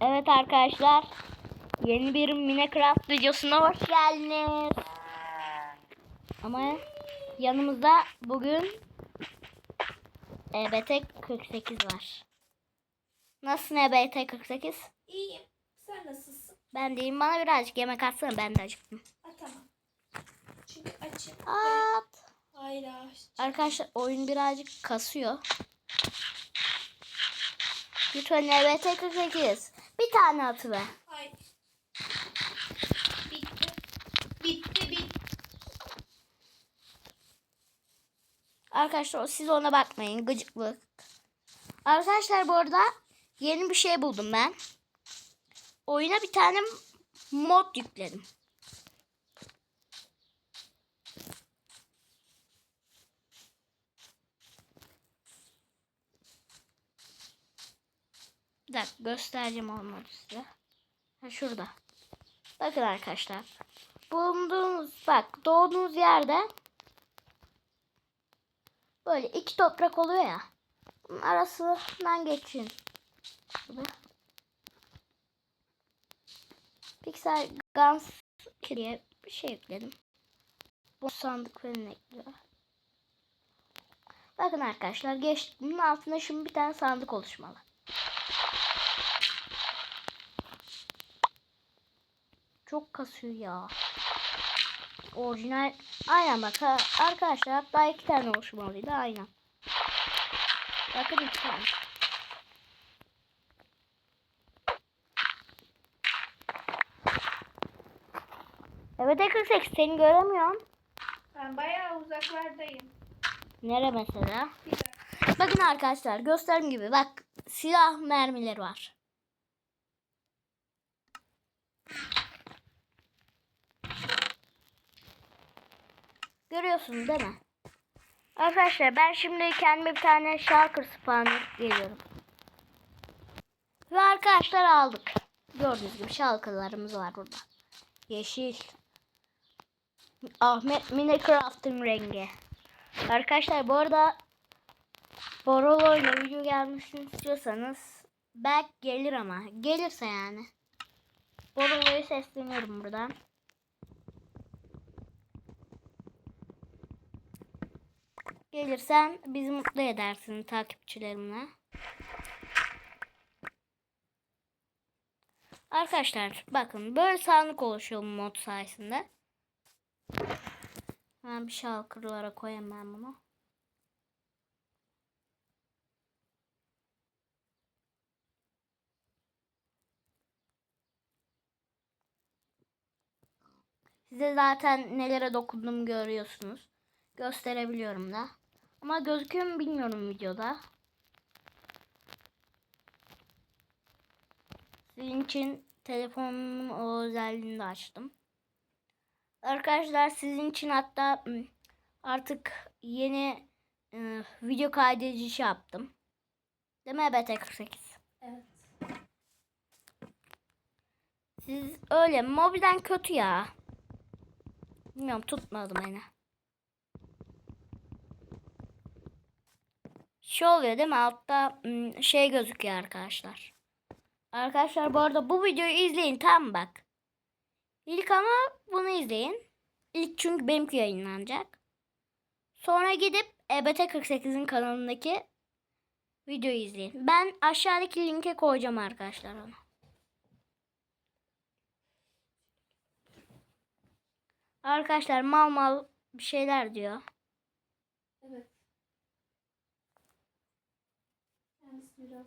Evet arkadaşlar. Yeni bir Minecraft videosuna hoş geldiniz. Ama yanımızda bugün EBT 48 var. Nasılsın EBT 48? İyiyim. Sen nasılsın? Ben deyim bana birazcık yemek atsana ben de acıktım. Ha tamam. Çünkü açım. At. Hayır. Arkadaşlar oyun birazcık kasıyor. Lütfen EBT 48. Bir tane atıver. Hayır. Bitti. Bitti bitti. Arkadaşlar siz ona bakmayın. Gıcıklık. Arkadaşlar bu arada yeni bir şey buldum ben. Oyuna bir tane mod yükledim. Bir dakika göstereceğim olmadı size. Ha şurada. Bakın arkadaşlar. Bulunduğunuz bak doğduğunuz yerde Böyle iki toprak oluyor ya. Bunun arasından geçin. Gibi. Pixel Guns diye bir şey ekledim. Bu sandık falan ekliyor. Bakın arkadaşlar geç, bunun altında şimdi bir tane sandık oluşmalı. Çok kasıyor ya. Orijinal. Aynen bak arkadaşlar hatta iki tane oluşmalıydı aynen. Bakın iki tane. Evet 48 seni göremiyorum. Ben bayağı uzaklardayım. Nere mesela? Bakın arkadaşlar gösterdiğim gibi bak silah mermileri var. Görüyorsunuz değil mi? Arkadaşlar ben şimdi kendime bir tane shulker spawner geliyorum. Ve arkadaşlar aldık. Gördüğünüz gibi shulkerlarımız var burada. Yeşil. Ahmet Minecraft'ın rengi. Arkadaşlar bu arada Borolo'yla video gelmesini istiyorsanız belki gelir ama. Gelirse yani. Borolo'yu sesleniyorum buradan. Gelirsen bizi mutlu edersin takipçilerimle. Arkadaşlar bakın böyle sandık oluşuyor bu mod sayesinde. Hemen bir şalkırlara koyayım ben bunu. Size zaten nelere dokundum görüyorsunuz. Gösterebiliyorum da. Ama gözüküyor mu bilmiyorum videoda. Sizin için telefonumun o özelliğini de açtım. Arkadaşlar sizin için hatta artık yeni e, video kaydedici yaptım. Değil mi BT48? Evet. Siz öyle mobilden kötü ya. Bilmiyorum tutmadı beni. Şey oluyor değil mi? Altta şey gözüküyor arkadaşlar. Arkadaşlar bu arada bu videoyu izleyin mı bak. İlk ama bunu izleyin. İlk çünkü benimki yayınlanacak. Sonra gidip E EBT48'in kanalındaki videoyu izleyin. Ben aşağıdaki linke koyacağım arkadaşlar onu. Arkadaşlar mal mal bir şeyler diyor. Evet. Kendisi biraz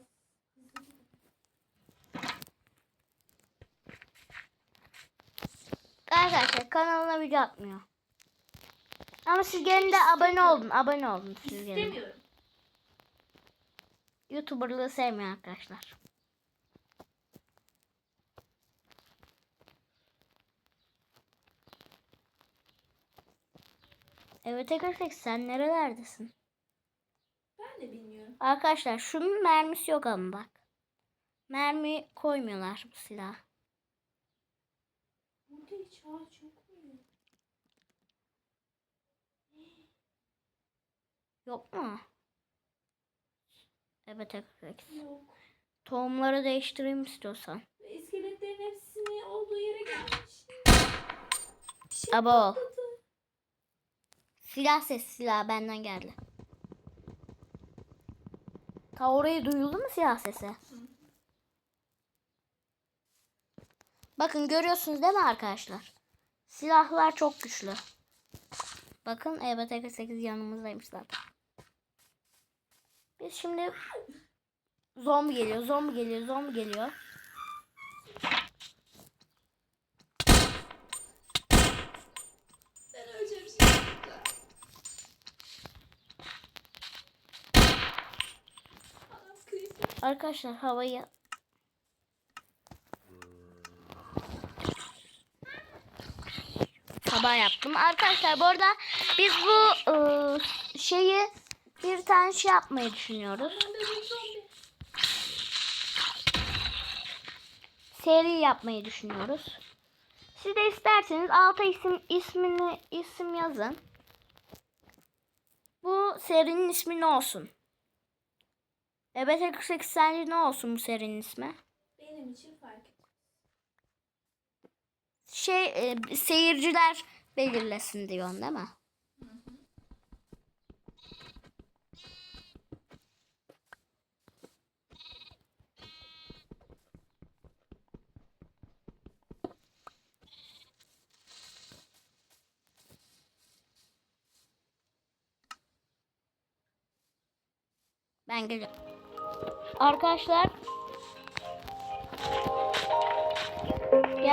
hızlı gibi. Arkadaşlar kanalına video atmıyor. Ama siz gelin de abone olun. Abone olun siz gelin. İstemiyorum. YouTuber'lığı sevmiyor arkadaşlar. Evet arkadaşlar sen nerelerdesin? Ben de bilmiyorum. Arkadaşlar şunun mermisi yok ama bak. Mermi koymuyorlar bu silah. Burada hiç ağaç yok mu? Evet arkadaşlar. Yok. Tohumları değiştireyim istiyorsan. İskeletlerin hepsini olduğu yere gelmiş. Şey Abo. patladı. Silah sesi silah benden geldi. Ta orayı duyuldu mu silah sesi? Bakın görüyorsunuz değil mi arkadaşlar? Silahlar çok güçlü. Bakın E EBTK 8 yanımızdaymış zaten. Biz şimdi zombi geliyor, zombi geliyor, zombi geliyor. Arkadaşlar havayı sabah yaptım. Arkadaşlar bu arada biz bu ıı, şeyi bir tane şey yapmayı düşünüyoruz. Seri yapmayı düşünüyoruz. Siz de isterseniz alta isim ismini isim yazın. Bu serinin ismi ne olsun? 48 sence ne olsun bu serinin ismi? Benim için fark. Şey e, seyirciler belirlesin diyorsun değil mi? Ben geliyorum. Arkadaşlar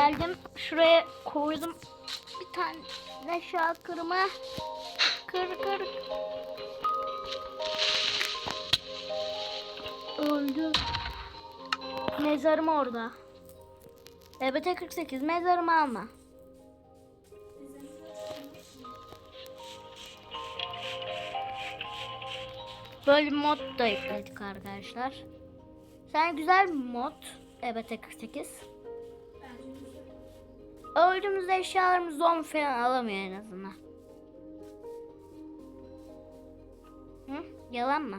Geldim. Şuraya koydum. Bir tane de şakırımı. Kır kır. Öldü. Mezarım orada. EBT 48 mezarımı alma. Böyle mod da yükledik arkadaşlar. Sen güzel bir mod. EBT 48. Öldüğümüzde eşyalarımız zombi falan alamıyor en azından. Hı? Yalan mı?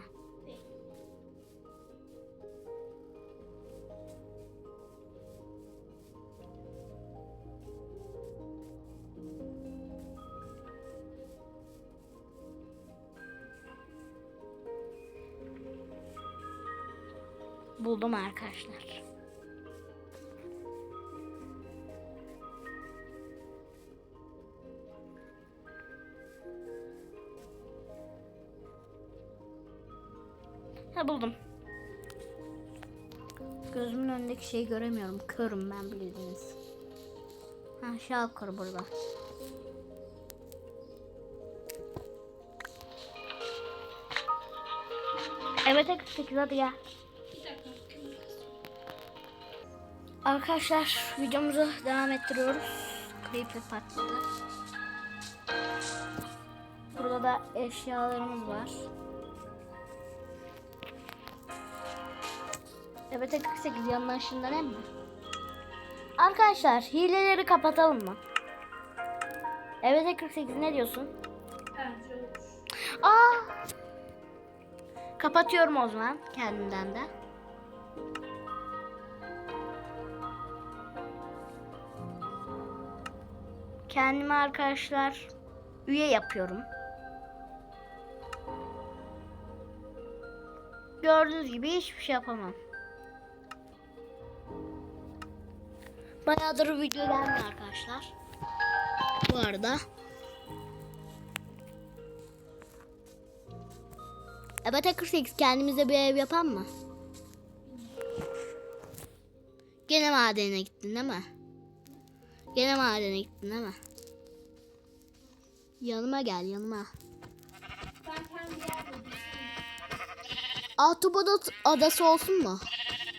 Buldum arkadaşlar. Ha buldum. Gözümün önündeki şeyi göremiyorum. Körüm ben bildiğiniz. Ha şalkır burada. Evet 48 hadi gel. Arkadaşlar videomuzu devam ettiriyoruz. Creeper patladı. Burada da eşyalarımız var. Evet 48 yanından şundan mi? Arkadaşlar hileleri kapatalım mı? Evet 48 ne diyorsun? Olur. Aa! Kapatıyorum o zaman kendimden de. Kendime arkadaşlar üye yapıyorum. Gördüğünüz gibi hiçbir şey yapamam. Bayağıdır video gelmiyor arkadaşlar. Bu arada. Evet 48 kendimize bir ev yapan mı? Gene madene gittin değil mi? Gene madene gittin değil mi? Yanıma gel yanıma. Ahtapot adası olsun mu?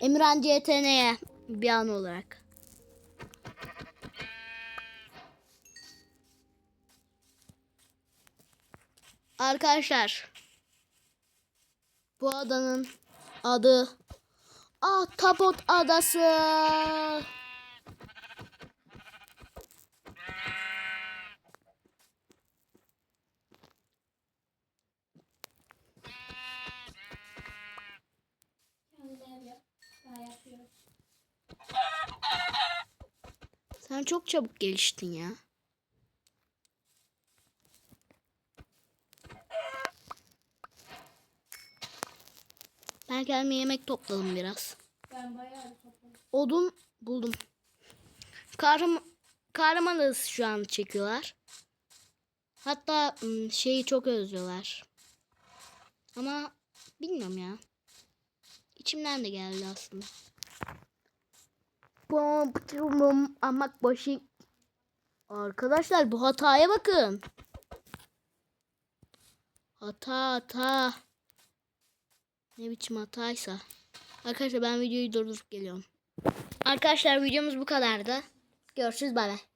Emirhan CTN'ye bir an olarak. Arkadaşlar. Bu adanın adı Ahtapot Adası. Sen çok çabuk geliştin ya. Ben kendime yemek topladım biraz. Ben bayağı topladım. Odun buldum. Kahraman, kahraman arası şu an çekiyorlar. Hatta şeyi çok özlüyorlar. Ama bilmiyorum ya. İçimden de geldi aslında. Amak başı. Arkadaşlar bu hataya bakın. Hata hata. Ne biçim hataysa. Arkadaşlar ben videoyu durdurup geliyorum. Arkadaşlar videomuz bu kadardı. Görüşürüz bay bay.